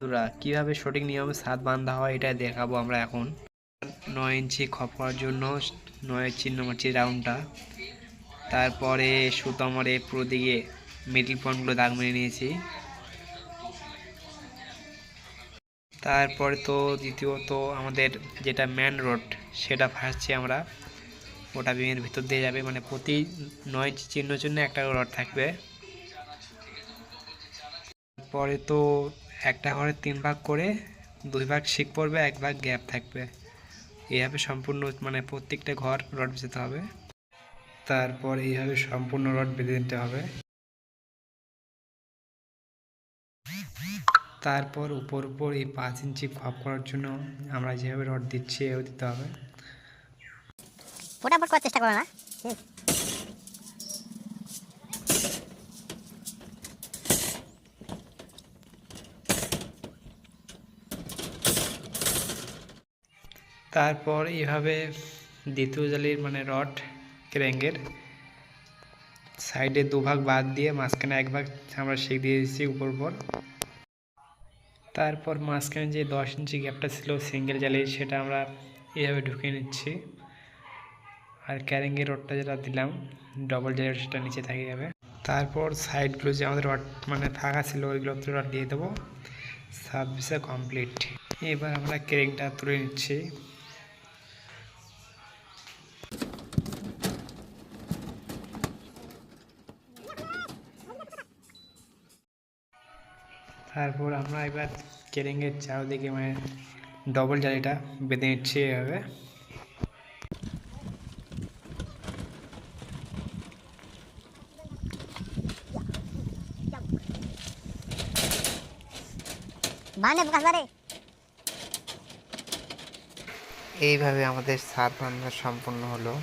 বন্ধুরা, কীভাবে সঠিক নিয়মে ছাদ বাঁধা হয় এটা দেখাবো আমরা এখন। নয় ইঞ্চি খপ করার জন্য নয় চিহ্ন মারছি রাউন্ডটা। তারপরে সুতো মারে পুরো দিকে মিডিল পয়েন্টগুলো দাগ মেরে নিয়েছি। তারপরে তো দ্বিতীয়ত আমাদের যেটা ম্যান রোড সেটা ফাঁসছি আমরা। ওটা বিমের ভিতর দিয়ে যাবে মানে প্রতি নয় ইঞ্চি চিহ্ন জন্য একটা রড থাকবে। পরে তো একটা ঘরে তিন ভাগ করে দুই ভাগ শিক পড়বে, এক ভাগ গ্যাপ থাকবে। এইভাবে সম্পূর্ণ মানে প্রত্যেকটা ঘর রড বেঁধে হবে। তারপর এইভাবে সম্পূর্ণ রড বেঁধে দিতে হবে। তারপর উপর উপর এই পাঁচ ইঞ্চি খপ করার জন্য আমরা যেভাবে রড দিচ্ছি এও দিতে হবে। ফোটাফট করার চেষ্টা করো না। তারপর এইভাবে দ্বিতীয় জালির মানে রড ক্র্যাঙ্গের সাইডে দুভাগ বাদ দিয়ে মাঝখানে এক ভাগ আমরা শিখ দিয়ে দিচ্ছি উপর উপর। তারপর মাঝখানে যে দশ ইঞ্চি গ্যাপটা ছিল সিঙ্গেল জালির সেটা আমরা এইভাবে ঢুকিয়ে নিচ্ছি। আর ক্যারেঙ্গের রডটা যেটা দিলাম ডবল জালির সেটা নিচে থাকে যাবে। তারপর সাইডগুলো যে আমাদের রড মানে ফাঁকা ছিল ওইগুলোতে রড দিয়ে দেবো। সার্ভিসে কমপ্লিট। এবার আমরা ক্রেংটা তুলে নিচ্ছি। তারপর আমরা এবার কেরেঙ্গের চারদিকে মানে ডবল জালিটা বেঁধে নিচ্ছি এভাবে। এইভাবে আমাদের ছাদ বান্ধা সম্পূর্ণ হলো।